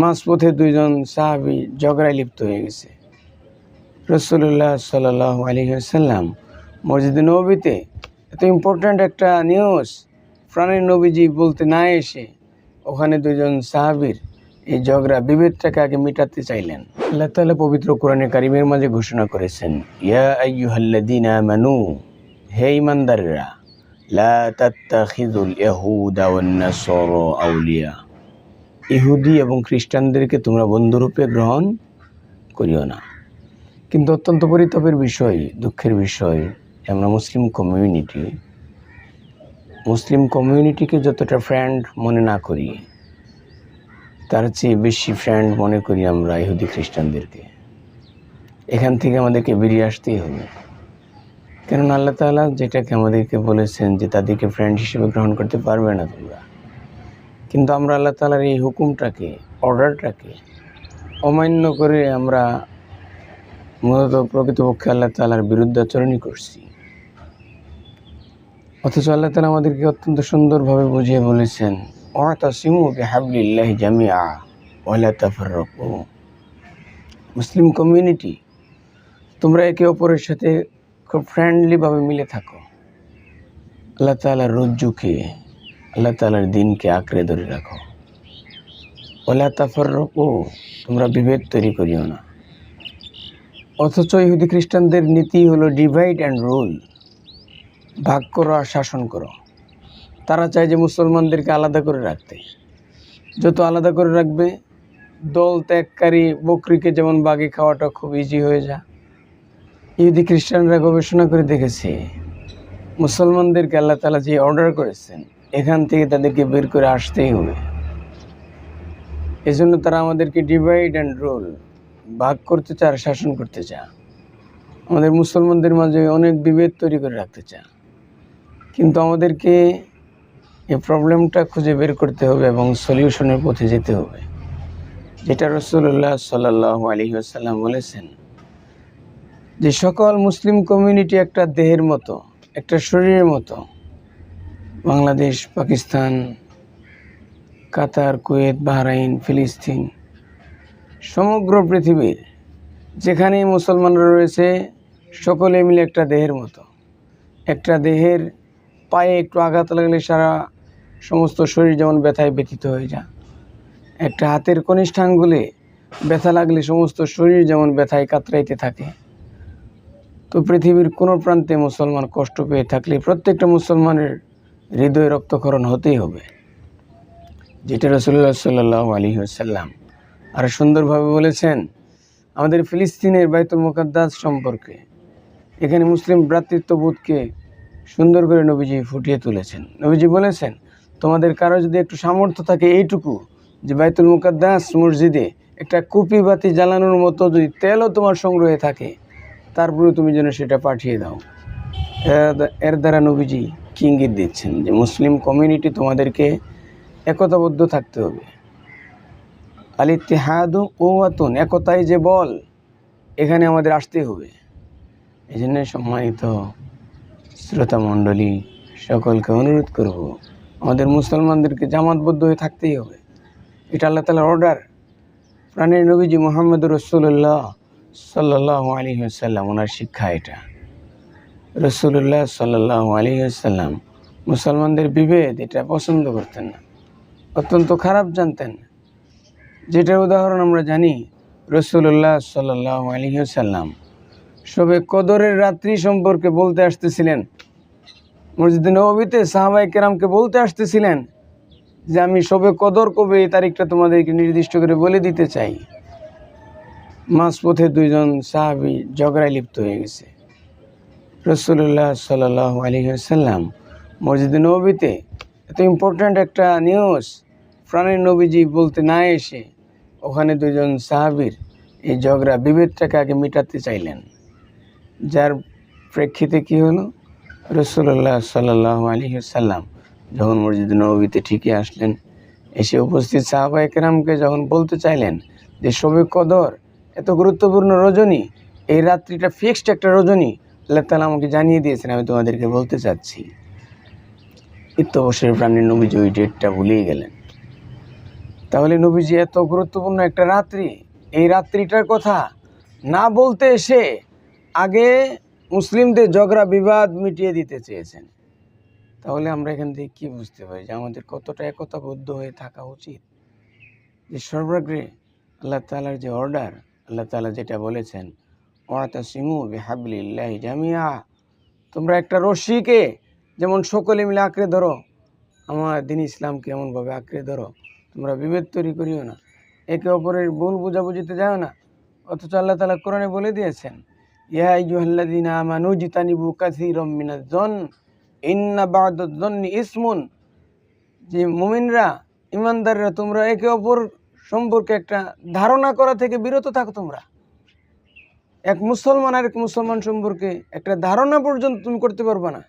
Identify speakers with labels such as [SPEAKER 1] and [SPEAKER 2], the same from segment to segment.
[SPEAKER 1] মাঝপথে দুইজন সাহাবি ঝগড়ায় লিপ্ত হয়ে গেছে। রসুল্লাহ সাল আলী সাল্লাম মসজিদে নবীতে এত ইম্পর্ট্যান্ট একটা নিউজ প্রাণের নবীজি বলতে না এসে ওখানে দুইজন সাহাবির এই ঝগড়া বিভেদটাকে আগে মেটাতে চাইলেন। আল্লাহ তাআলা পবিত্র কোরআনে কারিমের মাঝে ঘোষণা করেছেন, ইয়া আমানু, হে ইমানদাররা লা তাত্তাখিযুল ইয়াহুদা আউলিয়া। ইহুদি এবং খ্রিস্টানদেরকে তোমরা বন্ধুরূপে গ্রহণ করিও না। কিন্তু অত্যন্ত পরিতাপের বিষয়, দুঃখের বিষয়, আমরা মুসলিম কমিউনিটি। মুসলিম কমিউনিটিকে যতটা ফ্রেন্ড মনে না করি, তার চেয়ে বেশি ফ্রেন্ড মনে করি আমরা ইহুদি খ্রিস্টানদেরকে। এখান থেকে আমাদেরকে বেরিয়ে আসতেই হবে। কেননা আল্লাহ তাআলা যেটাকে আমাদেরকে বলেছেন যে তাদেরকে ফ্রেন্ড হিসেবে গ্রহণ করতে পারবে না তোমরা। কিন্তু আমরা আল্লাহ তাআলার এই হুকুমটাকে, অর্ডারটাকে অমান্য করে আমরা মূলত প্রকৃতপক্ষে আল্লাহ তাআলার বিরুদ্ধাচরণই করছি। অথচ আল্লাহ তাআলা আমাদেরকে অত্যন্ত সুন্দরভাবে বুঝিয়ে বলেছেন অতাসিমু বিহাবলিল্লাহি জামিআ ওয়ালা তাফাররাকু। মুসলিম কমিউনিটি, তোমরা একে অপরের সাথে খুব ফ্রেন্ডলিভাবে মিলে থাকো। আল্লাহ তাআলার রজ্জুকে আল্লাহ তাআলার দিনকে আঁকড়ে ধরে রাখো। ওলা তাফাররাকু, তোমরা বিভেদ তৈরি করিও না। অথচ ইহুদি খ্রিস্টানদের নীতি হলো ডিভাইড অ্যান্ড রুল ভাগ করো আর শাসন করো। তারা চায় যে মুসলমানদেরকে আলাদা করে রাখতে। যত আলাদা করে রাখবে, দল ত্যাগকারী বকরিকে যেমন বাগে খাওয়াটা খুব ইজি হয়ে যা ইহুদি খ্রিস্টানরা গবেষণা করে দেখেছে, মুসলমানদেরকে আল্লাহ তালা যে অর্ডার করেছেন এখান থেকে তাদেরকে বের করে আসতেই হবে। এজন্য তারা আমাদেরকে ডিভাইড অ্যান্ড রোল ভাগ করতে চায় শাসন করতে চায়। আমাদের মুসলমানদের মাঝে অনেক বিভেদ তৈরি করে রাখতে চায়। কিন্তু আমাদেরকে এই প্রবলেমটা খুঁজে বের করতে হবে এবং সলিউশনের পথে যেতে হবে। যেটা রসুল্লাহ সাল্লাহ আলী আসাল্লাম বলেছেন, যে সকল মুসলিম কমিউনিটি একটা দেহের মতো, একটা শরীরের মতো Bangladesh, Pakistan, Qatar, Kuwait, Bahrain, ফিলিস্তিন সমগ্র পৃথিবীর যেখানেই মুসলমানরা রয়েছে, সকলে মিলে একটা দেহের মতো। একটা দেহের পায়ে একটু আঘাত লাগলে সারা সমস্ত শরীর যেমন ব্যথায় ব্যথিত হয়ে যায়। একটা হাতের কনিষ্ঠাঙ্গুলে ব্যথা লাগলে সমস্ত শরীর যেমন ব্যথায় কাতরাইতে থাকে। তো পৃথিবীর কোনো প্রান্তে মুসলমান কষ্ট পেয়ে থাকলে প্রত্যেকটা মুসলমানের হৃদয়ে রক্তকরণ হতেই হবে। যেটা রসুল্লাহ সাল্লাহ আলী সাল্লাম আর সুন্দরভাবে বলেছেন, আমাদের ফিলিস্তিনের বাইতুল মুকাদ্দাস সম্পর্কে। এখানে মুসলিম ভ্রাতৃত্ববোধকে সুন্দর করে নবীজি ফুটিয়ে তুলেছেন। নবীজি বলেছেন, তোমাদের কারও যদি একটু সামর্থ্য থাকে এইটুকু, যে বাইতুল মুকাদ্দাস মসজিদে একটা কুপি বাতি জ্বালানোর মতো যদি তেলও তোমার সংগ্রহে থাকে তারপরে তুমি যেন সেটা পাঠিয়ে দাও। এর দ্বারা নবীজি কি ইঙ্গিত দিচ্ছেন যে মুসলিম কমিউনিটি তোমাদেরকে একতাবদ্ধ থাকতে হবে। আল ইতিহাদ ওয়াতুন একতাই যে বল, এখানে আমাদের আসতেই হবে। এই জন্য সম্মানিত শ্রোতা মণ্ডলী সকলকে অনুরোধ করব, আমাদের মুসলমানদেরকে জামাতবদ্ধ হয়ে থাকতেই হবে। এটা আল্লাহ তালার অর্ডার। প্রাণের নবীজি মোহাম্মদ রসুল্লাহ সাল্লাহ আলী সাল্লাম ওনার শিক্ষা এটা। রসুল্লাহ সাল্লাহ আলী সাল্লাম মুসলমানদের বিভেদ এটা পছন্দ করতেন না। অত্যন্ত খারাপ জানতেন। যেটার উদাহরণ আমরা জানি, রসুল্লাহ সাল্লাহ আলী সাল্লাম সবে কদরের রাত্রি সম্পর্কে বলতে আসতেছিলেন। মসজিদ নবীতে সাহাবাই কেরামকে বলতে আসতেছিলেন যে, আমি সবে কদর কবে এই তারিখটা তোমাদেরকে নির্দিষ্ট করে বলে দিতে চাই। মাঝপথে দুইজন সাহাবি ঝগড়ায় লিপ্ত হয়ে গেছে। রসুল্লাহ সাল আলী সাল্লাম মসজিদ নবীতে এত ইম্পর্ট্যান্ট একটা নিউজ প্রাণের নবীজি বলতে না এসে ওখানে দুজন সাহাবির এই ঝগড়া, বিভেদটাকে আগে মেটাতে চাইলেন। যার প্রেক্ষিতে কি হলো? রসুল্লাহ সাল্লাহ আলী সাল্লাম যখন মসজিদ নবীতে ঠিকই আসলেন, এসে উপস্থিত সাহাবা একরামকে যখন বলতে চাইলেন যে সবে কদর, এত গুরুত্বপূর্ণ রজনী, এই রাত্রিটা ফিক্সড একটা রজনী আল্লাহ তালা আমাকে জানিয়ে দিয়েছেন, আমি তোমাদেরকে বলতে চাচ্ছি। ইত্যবসের প্রাণীর নবীজি ওই ডেটটা ভুলেই গেলেন। তাহলে নবীজি এত গুরুত্বপূর্ণ একটা রাত্রি, এই রাত্রিটার কথা না বলতে এসে আগে মুসলিমদের ঝগড়া, বিবাদ মিটিয়ে দিতে চেয়েছেন। তাহলে আমরা এখান থেকে কী বুঝতে পারি যে আমাদের কতটা একতাবদ্ধ হয়ে থাকা উচিত? যে সর্বাগ্রে আল্লাহ তালার যে অর্ডার, আল্লাহ তালা যেটা বলেছেন ওয়াতা সিমু বেহাবলিল্লাহ জামিয়া। তোমরা একটা রশ্মিকে যেমন সকলে মিলে আঁকড়ে ধরো, আমার দিন ইসলামকে এমনভাবে আঁকড়ে ধরো, তোমরা বিভেদ তৈরি করিও না। একে অপরের ভুল বুঝাবুঝিতে যাও না, অথচ আল্লাহ তালা কোরআনে বলে দিয়েছেন, ইয়া ইসমুন। যে মুমিনরা, ইমানদাররা, তোমরা একে অপর সম্পর্কে একটা ধারণা করা থেকে বিরত থাকো তোমরা। এক মুসলমান আর এক মুসলমান সম্পর্কে একটা ধারণা পর্যন্ত তুমি করতে পারবে না।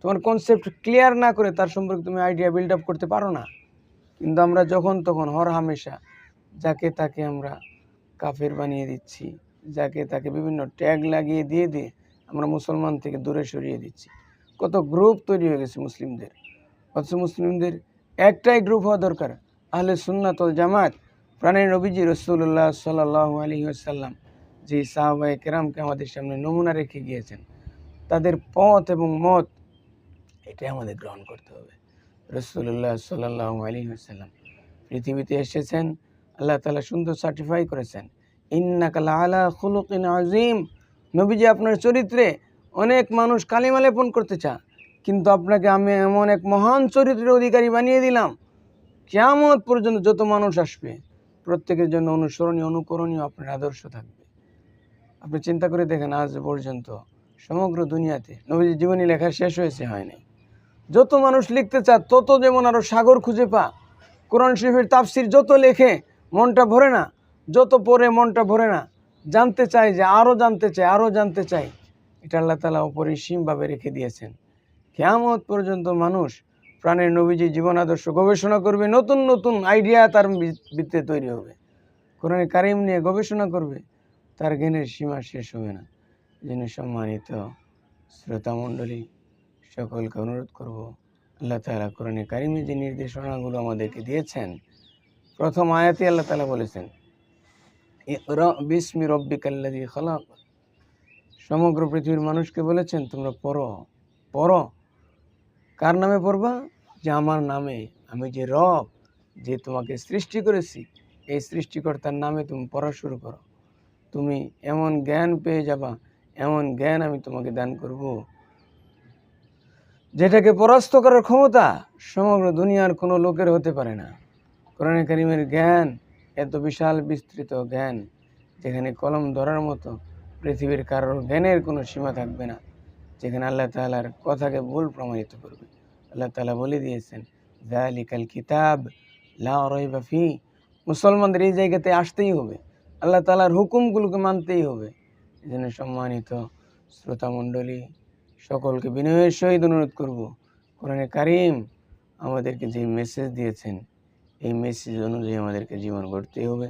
[SPEAKER 1] তোমার কনসেপ্ট ক্লিয়ার না করে তার সম্পর্কে তুমি আইডিয়া বিল্ড আপ করতে পারো না। কিন্তু আমরা যখন তখন হর হামেশা যাকে তাকে আমরা কাফের বানিয়ে দিচ্ছি, যাকে তাকে বিভিন্ন ট্যাগ লাগিয়ে দিয়ে দিয়ে আমরা মুসলমান থেকে দূরে সরিয়ে দিচ্ছি। কত গ্রুপ তৈরি হয়ে গেছে মুসলিমদের। অথচ মুসলিমদের একটাই গ্রুপ হওয়া দরকার, আহলে সুন্নাতল জামাত। প্রাণের নবীজি রসুল্লাহ সাল্লাহ আলী আসাল্লাম যে সাহাবায়ে কেরামকে আমাদের সামনে নমুনা রেখে গিয়েছেন, তাদের পথ এবং মত, এটাই আমাদের গ্রহণ করতে হবে। রসুল্লাহ সাল্লাহ আলী আসাল্লাম পৃথিবীতে এসেছেন, আল্লাহ তালা সুন্দর সার্টিফাই করেছেন, ইন্নাকালা আলা খুলুকিন আজিম নবীজি আপনার চরিত্রে অনেক মানুষ কালিমা লেপন করতে চা কিন্তু আপনাকে আমি এমন এক মহান চরিত্রের অধিকারী বানিয়ে দিলাম কেমন পর্যন্ত যত মানুষ আসবে, প্রত্যেকের জন্য অনুসরণীয়, অনুকরণীয় আপনার আদর্শ থাকবে। আপনি চিন্তা করে দেখেন আজ পর্যন্ত সমগ্র দুনিয়াতে নবীজির জীবনী লেখা শেষ হয়েছে হয়নি যত মানুষ লিখতে চা তত যেমন আরও সাগর খুঁজে পা কোরআন শরীফের তাফসির যত লেখে, মনটা ভরে না। যত পড়ে, মনটা ভরে না। জানতে চাই যে আরও জানতে চাই আরও জানতে চাই এটা আল্লাহ তালা অপরিসীমভাবে রেখে দিয়েছেন। কেয়ামত পর্যন্ত মানুষ প্রাণের নবীজি জীবন আদর্শ গবেষণা করবে, নতুন নতুন আইডিয়া তার ভিত্তিতে তৈরি হবে। কোরআনে কারিম নিয়ে গবেষণা করবে। তার জ্ঞানের সীমা শেষ হবে না। যিনি সম্মানিত শ্রোতামণ্ডলী সকলকে অনুরোধ করব, আল্লাহ তালা কোরআনে কারিমে যে নির্দেশনাগুলো আমাদেরকে দিয়েছেন, প্রথম আয়াতে আল্লাহ তালা বলেছেন বিস্মি রব্বিকাল্লাযী খালাক। সমগ্র পৃথিবীর মানুষকে বলেছেন, তোমরা পড়ো পড়ো। কার নামে পড়বা? যে আমার নামে। আমি যে রব, যে তোমাকে সৃষ্টি করেছি, এই সৃষ্টিকর্তার নামে তুমি পড়া শুরু করো। তুমি এমন জ্ঞান পেয়ে যাবা, এমন জ্ঞান আমি তোমাকে দান করব। যেটাকে পরাস্ত করার ক্ষমতা সমগ্র দুনিয়ার কোনো লোকের হতে পারে না। কোরআনে কারিমের জ্ঞান এত বিশাল বিস্তৃত জ্ঞান, যেখানে কলম ধরার মতো পৃথিবীর কারোর জ্ঞানের কোনো সীমা থাকবে না, যেখানে আল্লাহ তাআলার কথাকে ভুল প্রমাণিত করবে। আল্লাহ তাআলা বলে দিয়েছেন জালিকাল কিতাব লা রাইবা ফি। মুসলমানদের এই জায়গাতে আসতেই হবে। আল্লাহ তাআলার হুকুমগুলোকে মানতেই হবে। এই জন্য সম্মানিত শ্রোতামণ্ডলী, সকলকে বিনয়ের সহিত অনুরোধ করব, কোরআনে কারিম আমাদেরকে যে মেসেজ দিয়েছেন, এই মেসেজ অনুযায়ী আমাদেরকে জীবন গড়তেই হবে,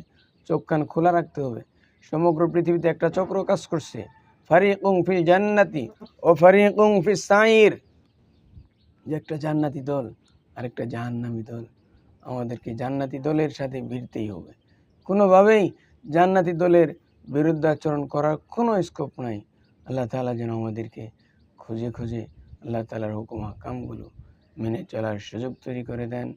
[SPEAKER 1] চোখ কান খোলা রাখতে হবে। সমগ্র পৃথিবীতে একটা চক্র কাজ করছে। ফারিকুং ফিল জান্নাতি ও ফারিকুং ফিস সাইর। যে একটা জান্নাতি দল, আরেকটা জাহান্নামী দল। আমাদেরকে জান্নাতি দলের সাথে ভিড়তেই হবে। কোনোভাবেই জান্নাতি দলের বিরুদ্ধে আচরণ করার কোনো স্কোপ নাই। আল্লাহ তালা যেন আমাদেরকে খুঁজে খুঁজে আল্লাহ তালার হুকুম হাকামগুলো মেনে চলার সুযোগ তৈরি করে দেন।